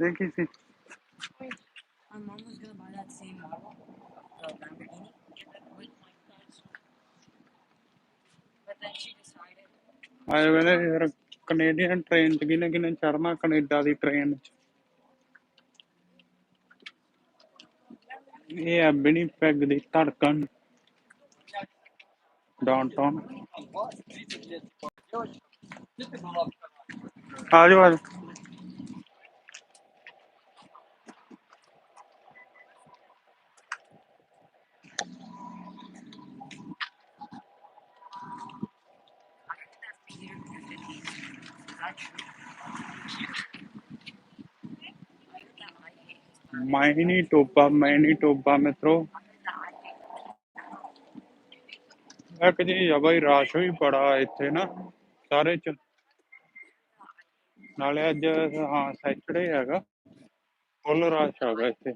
ਦੇਖੀ ਸੀ My mom was gonna buy that same model, the Lamborghini, get that with my price. But then she decided. ਆਏ ਵੇਲੇ ਫਿਰ Canadian train ਚ ਕਿਨੇ ਕਿਨੇ ਚੜਨਾ ਕੈਨੇਡਾ ਦੀ ਟ੍ਰੇਨ ਚ ਇਹ ਹੈ ਬਿਨੀ ਪੈਗ ਦੀ ਧੜਕਣ ਡਾਊਨਟਾਊਨ ਆ ਜਾਓ ਆ ਜਾਓ ਮਾਇਨੀ ਟੋਪਾ ਮਾਇਨੀ ਟੋਪਾ ਮਿੱਤਰੋ ਇੱਕ ਜੀ ਆ ਬਾਈ ਰਾਸ਼ ਵੀ ਬੜਾ ਇੱਥੇ ਨਾ ਸਾਰੇ ਚ ਨਾਲੇ ਅੱਜ ਹਾਂ ਸੈਟਰਡੇ ਹੈਗਾ ਫੁੱਲ ਰਸ਼ ਹੈਗਾ ਇੱਥੇ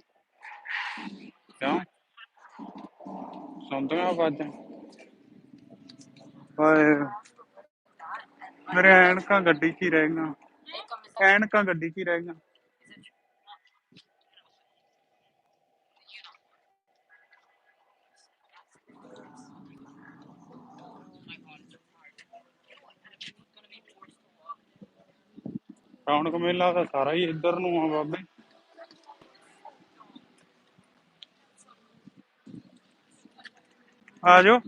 ਕਿਉਂ ਸੁਣਦੀਆਂ ਆਵਾਜ਼ਾਂ ਹਾਏ ਮੇਰੇ ਐਨਕਾਂ ਗੱਡੀ 'ਚ ਹੀ ਰਹਿ ਗਈਆਂ। ਐਨਕਾਂ ਗੱਡੀ 'ਚ ਹੀ ਰਹਿ ਗਈਆਂ। ਰੌਣਕ ਮੇਲਾ ਤਾਂ ਸਾਰਾ ਹੀ ਇੱਧਰ ਨੂੰ ਆ ਬਾਬੇ। ਆ ਜਾਓ।